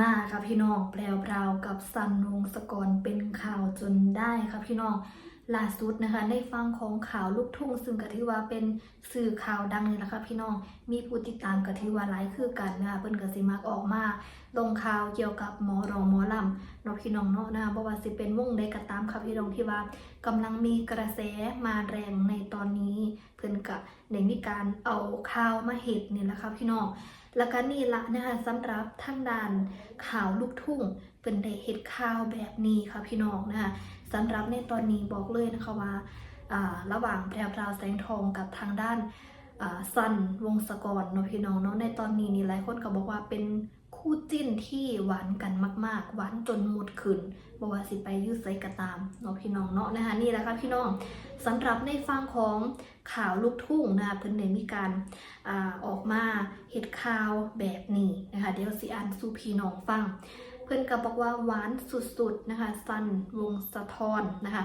มาค่ะพี่น้องแปลวพราวกับสันวงศกรเป็นข่าวจนได้ค่ะพี่น้องล่าสุดนะคะในฟังของข่าวลูกทุ่งซึ่งก็ถือว่าเป็นสื่อข่าวดังเลยนะคะพี่น้องมีผู้ติดตามก็ถือว่าหลายคือกันนะคะเพิ่นก็สิมักออกมาลงข่าวเกี่ยวกับหมอรองหมอลำเนาะพี่น้องเนาะนะคะบ่ว่าสิเป็นวงใดก็ตามค่ะพี่น้องที่ว่ากำลังมีกระแสมาแรงในตอนนี้ เพิ่นก็ได้มีการเอาข่าวมาเฮ็ดนี่แหละค่ะพี่น้อง แล้วก็นี่ละนะคะสำหรับทางด้านข่าวลูกทุ่งเป็นได้เห็ดข่าวแบบนี้ค่ะพี่น้องนะคะสำหรับในตอนนี้บอกเลยนะคะว่าระหว่างแพรวราวแสงทองกับทางด้านซันวงศกรเนาะพี่น้องเนาะในตอนนี้นี่หลายคนก็บอกว่าเป็น คู่จิ้นที่หวานกันมาก ๆ หวานจนหมดขึ้นบอกว่าสิไปยืดใส่กระตามเนาะพี่น้องเนาะนะคะนี่แหละค่ะพี่น้องสำหรับในฟังของข่าวลูกทุ่งนะคะเพิ่นได้มีการอาออกมาเห็ดข่าวแบบนี้นะคะเดี๋ยวสิอ่านสู่พี่น้องฟัง เพื่อนก็บอกว่าหวานสุดๆนะคะสันวงสะทอนนะคะ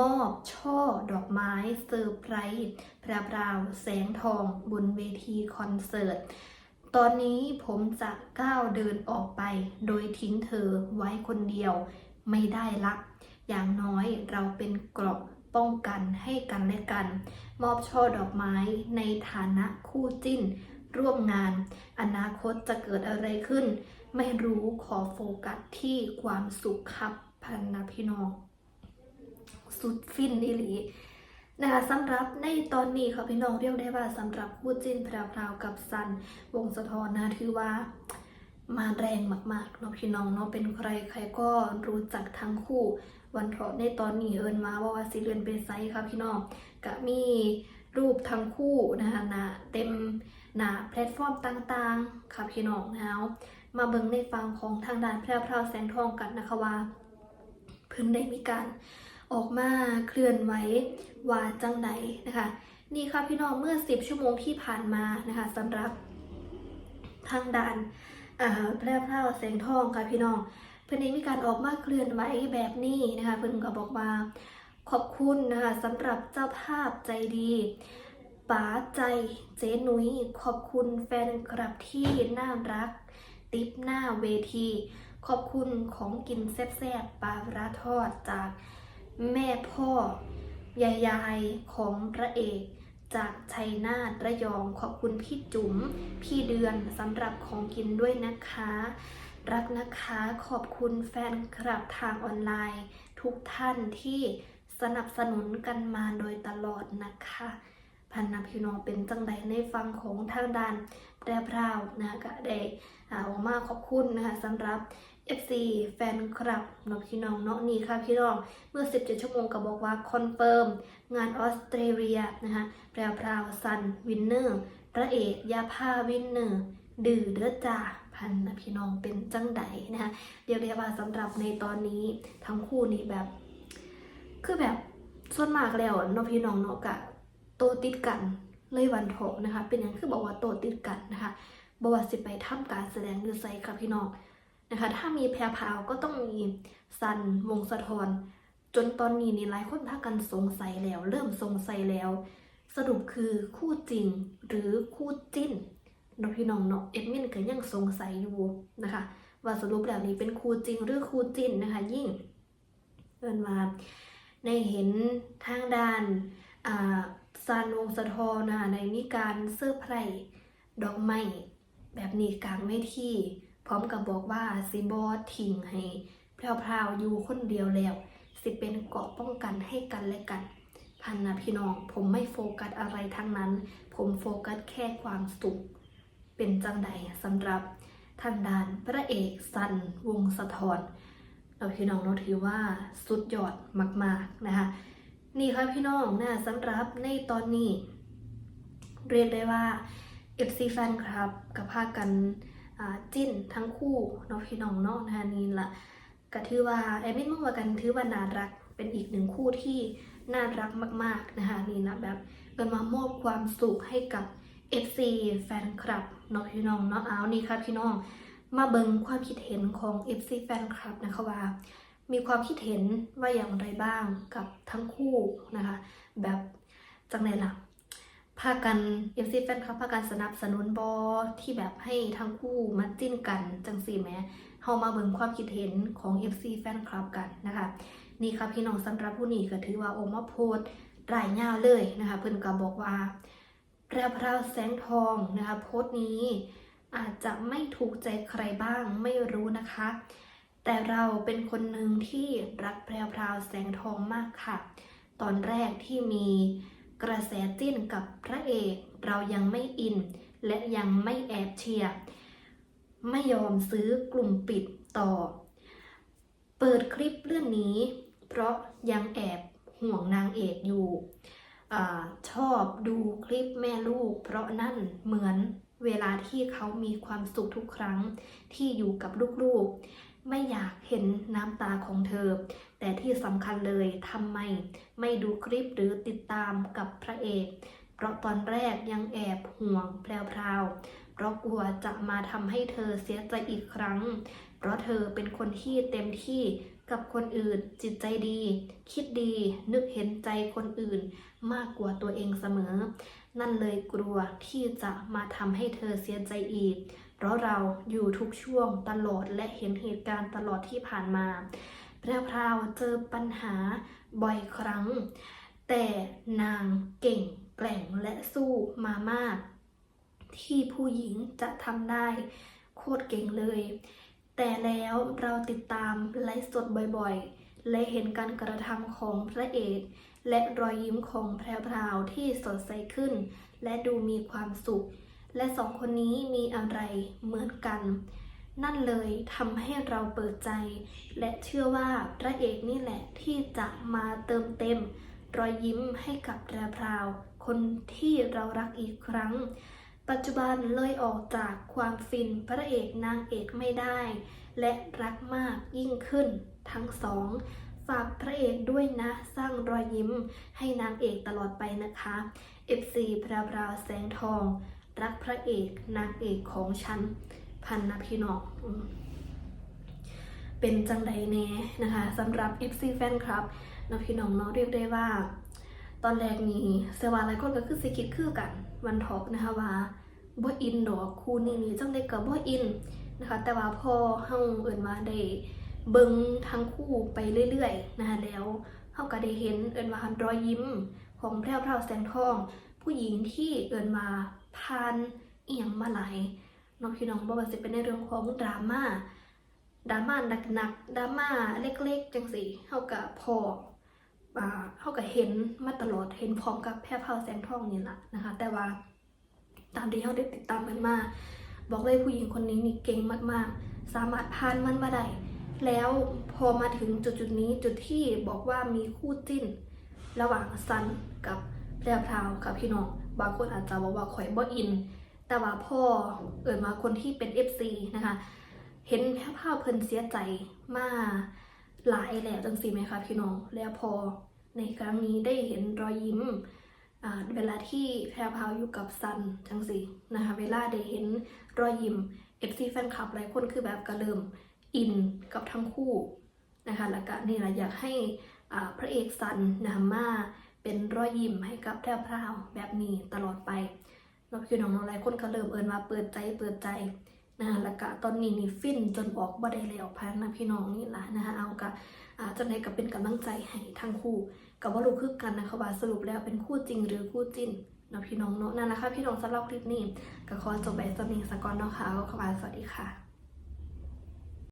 มอบช่อดอกไม้เซอร์ไพรส์พระราวแสงทองบนเวทีคอนเสิร์ต ตอนนี้ผมจะก้าวเดินออกไป โดยทิ้งเธอไว้คนเดียวไม่ได้ละอย่างน้อยเราเป็นเกราะป้องกันให้กันและกัน มอบช่อดอกไม้ในฐานะคู่จิ้น ร่วมงาน อนาคตจะเกิดอะไรขึ้น ไม่รู้ขอโฟกัสที่ความสุขครับพันนะพี่น้อง สุดฟินอีหลี นะคะสำหรับในตอนนี้ค่ะพี่น้องเรียกได้ว่าสำหรับคู่จิ้นแพรวๆกับซันวงสะทอนนะถือว่ามาแรงมากๆเนาะพี่น้องเนาะเป็นใครใครก็รู้จักทั้งคู่วันเถาะในตอนนี้เอินมาว่าว่าสิเรือนเป็นไซส์ค่ะพี่น้องก็มีรูปทั้งคู่นะคะนะเต็มหน้าแพลตฟอร์มต่างๆค่ะพี่น้องแล้วมาเบิ่งในฟังของทางด้านแพรวพราวแสงทองกันนะคะว่าเพิ่นได้มีการ ออกมาเคลื่อนไหวว่าจังไหนนะคะ นี่ค่ะพี่น้องเมื่อ 10 ชั่วโมงที่ผ่านมานะคะสำหรับทางด้านแพร่พราแสงทองค่ะพี่น้องเพื่อนได้มีการออกมาเคลื่อนไหวแบบนี้นะคะเพื่อนก็บอกว่าขอบคุณนะคะสำหรับเจ้าภาพใจดีป๋าใจเจ๊นุ้ยขอบคุณแฟนคลับที่น่ารัก ติปหน้าเวที ขอบคุณของกินแซ่บๆปลาร้าทอดจาก แม่พ่อยายายของพระเอกจากชัยนาทระยองขอบคุณพี่จุ๋มพี่เดือนสำหรับของกินด้วยนะคะ รักนะคะขอบคุณแฟนคลับทางออนไลน์ ทุกท่านที่สนับสนุนกันมาโดยตลอดนะคะพันนาพี่น้องเป็นจังใดในฟังของทางด้านแปรพราวนะคะก็ได้อาออกมาขอบคุณนะคะสำหรับ FC แฟนคลับเนาะพี่น้องเนาะนี่ค่ะพี่น้องเมื่อ 17 ชั่วโมงก็บอกว่าคอนเฟิร์มงานออสเตรเลียนะคะแปรพราวซันวินเนอร์พระเอกยาผ้าวินเนอร์ดื้อเด้อจ้าพันนะพี่น้องเป็นจังใดนะคะเรียกได้ว่าสำหรับในตอนนี้ทั้งคู่นี่แบบ คือแบบส่วนมากแล้วเนาะพี่น้องเนาะกะโตติดกันเลยวันโถนะคะ เป็นอย่างคือบอกว่าโตติดกันนะคะบอกว่าสิไปทำการแสดงหรือไซค่ะพี่น้อง นะคะ ถ้ามีแพรพาวก็ต้องมีซันวงสะทอนจนตอนนี้นี่หลายคนพากันสงสัยแล้ว เริ่มสงสัยแล้ว สรุปคือคู่จริงหรือคู่จิ้นเนาพี่น้องเนาะเอ็ดมินก็ยังสงสัยอยู่นะคะ ว่าสรุปแล้วนี้เป็นครูจริงหรือครูจิ้นนะคะ ยิ่งเอินมาในเห็นทางด้านซานวงสะทอนะในมีการเสื้อไพรดอกไม้แบบนี้กลางเวที พร้อมกับบอกว่าสิบอทิ้งให้แพรวๆอยู่คนเดียวแล้ว สิเป็นเกาะป้องกันให้กันและกัน พันนะพี่น้อง ผมไม่โฟกัสอะไรทั้งนั้น ผมโฟกัสแค่ความสุข เป็นจังใดสำหรับทางด้านพระเอกสันวงสะทอนเราพี่น้องเราถือว่าสุดยอดมาก ๆนะคะนี่ค่ะพี่น้องนะสำหรับในตอนนี้ เรียกได้ว่า FC แฟนคลับกับพากัน จิ้นทั้งคู่เนาะพี่น้องเนาะนะคะนี่ละก็ถือว่าแอมินมองว่ากันถือว่าน่ารักเป็นอีกหนึ่งคู่ที่น่ารักมากๆนะคะนี่นะแบบเป็นมามอบความสุขให้กับ FC แฟนคลับเนาะพี่น้องเนาะเอานี่ค่ะพี่น้องมาเบิงความคิดเห็นของ FC แฟนคลับนะคะว่า มีความคิดเห็นว่าอย่างไรบ้างกับทั้งคู่นะคะ แบบจังไหนล่ะ พากัน FC แฟนคลับพากันสนับสนุนบอที่แบบให้ทั้งคู่มาจิ้นกันจังสี่แหม้เฮามาเบิ่งความคิดเห็นของ FC แฟนคลับกันนะคะนี่ค่ะพี่น้องสำหรับผู้นี้ก็ถือว่าออมาโพสต์รายงาเลยนะคะเพิ่นก็บอกว่าแพรวพราวแสงทองนะคะโพสต์นี้อาจจะไม่ถูกใจใครบ้างไม่รู้นะคะ แต่เราเป็นคนหนึ่งที่รักแพรวพราวแสงทองมากค่ะ ตอนแรกที่มี กระแสจิ้นกับพระเอกเรายังไม่อิน และยังไม่แอบเชียร์ไม่ยอมซื้อกลุ่มปิดต่อ เปิดคลิปเรื่องนี้ เพราะยังแอบห่วงนางเอกอยู่อชอบดูคลิปแม่ลูก เพราะนั่นเหมือนเวลาที่เขามีความสุขทุกครั้งที่อยู่กับลูกๆ ไม่อยากเห็นน้ำตาของเธอ แต่ที่สำคัญเลยทำไม ไม่ดูคลิปหรือติดตามกับพระเอก เพราะตอนแรกยังแอบห่วงแพรวๆเพราะกลัวจะมาทำให้เธอเสียใจอีกครั้ง เพราะเธอเป็นคนที่เต็มที่กับคนอื่นจิตใจดี คิดดีนึกเห็นใจคนอื่นมากกว่าตัวเองเสมอ นั่นเลยกลัวที่จะมาทำให้เธอเสียใจอีก เพราะเราอยู่ทุกช่วงตลอดและเห็นเหตุการณ์ตลอดที่ผ่านมาแพรวเจอปัญหาบ่อยครั้ง แต่นางเก่งแกร่งและสู้มามาก ที่ผู้หญิงจะทำได้ โคตรเก่งเลย แต่แล้วเราติดตามไลฟ์สดบ่อยๆ และเห็นการกระทำของพระเอกและรอยยิ้มของแพรวที่สดใสขึ้น และดูมีความสุข และสองคนนี้มีอะไรเหมือนกัน นั่นเลยทำให้เราเปิดใจ และเชื่อว่าพระเอกนี่แหละที่จะมาเติมเต็ม รอยยิ้มให้กับแพรวคนที่เรารักอีกครั้ง ปัจจุบันเลยออกจากความฟินพระเอกนางเอกไม่ได้ และรักมากยิ่งขึ้นทั้งสอง ฝากพระเอกด้วยนะ สร้างรอยยิ้มให้นางเอกตลอดไปนะคะ FC พราวพราวแสงทอง รักพระเอกนางเอกของฉัน พันนพี่น้องเป็นจังใดแน่นะคะสำหรับ FC แฟนคลับนะพี่น้องเนาะเรียกได้ว่า ตอนแรกนี้เซวาหลายคนก็คือสิคิดคือกันวันท็อปนะคะว่าบ่อินดอกคู่นี้นี่จังได้กับบ่อินนะคะแต่ว่าพอเฮาเอิ้นว่าได้เบิ่งทั้งคู่ไปเรื่อยๆนะคะแล้วเฮาก็ได้เห็นเอิ้นว่ารอยยิ้มของแพรวพราวแสงทอง ผู้หญิงที่เอิ้นมาผ่านอีหยังมาหลายน้องพี่น้องบ่ว่าสิเป็นในเรื่องของดราม่าดราม่าหนักๆดราม่าเล็กๆจังซี่เฮาก็พออ่า เขาก็เห็นมาตลอด เห็นพร้อมกับแพร่เผาแสงทองนี่แหละนะคะ แต่ว่าตามที่เขาได้ติดตามกันมา บอกเลยผู้หญิงคนนี้นี่เก่งมากๆ สามารถผ่านมันมาได้ แล้วพอมาถึงจุดจุดนี้จุดที่บอกว่ามีคู่จิ้น ระหว่างซันกับแพร่พราวกับพี่น้อง บางคนอาจจะบอกว่าข่อยบ่อิน แต่ว่าพ่อเอิญมาคนที่เป็น FC นะคะ เห็นแพร่พราวเพิ่นเสียใจมาก หลายแล้วจังสิไหมคะพี่น้องแล้วพอในครั้งนี้ได้เห็นรอยยิ้มอ่าเวลาที่แพรพาวอยู่กับซันจังสินะคะเวลาได้เห็นรอยยิ้ม FC แฟนคลับหลายคนคือแบบกระเริ่มอินกับทั้งคู่นะคะแล้วก็นี่แหละอยากให้อ่าพระเอกซันนะมาเป็นรอยยิ้มให้กับแพรพาวแบบนี้ตลอดไปแล้วพี่น้องๆหลายคนก็เริ่มเอินมาเปิดใจเปิดใจ นะคะแล้วก็ตอนนี้นี่ฟินจนออกบ่ได้แล้วพันนะพี่น้องนี่ละนะคะเอากะอาจังไดก็เป็นกำลังใจให้ทั้งคู่กับว่ารู้คือกันนะคะว่าสรุปแล้วเป็นคู่จริงหรือคู่จิ้นนะพี่น้องเนาะนั่นแหละค่ะพี่น้องสำหรับคลิปนี้ก็ขอจบไปสำนีสกอนเนาะค่ะขอบคุณสวัสดีค่ะ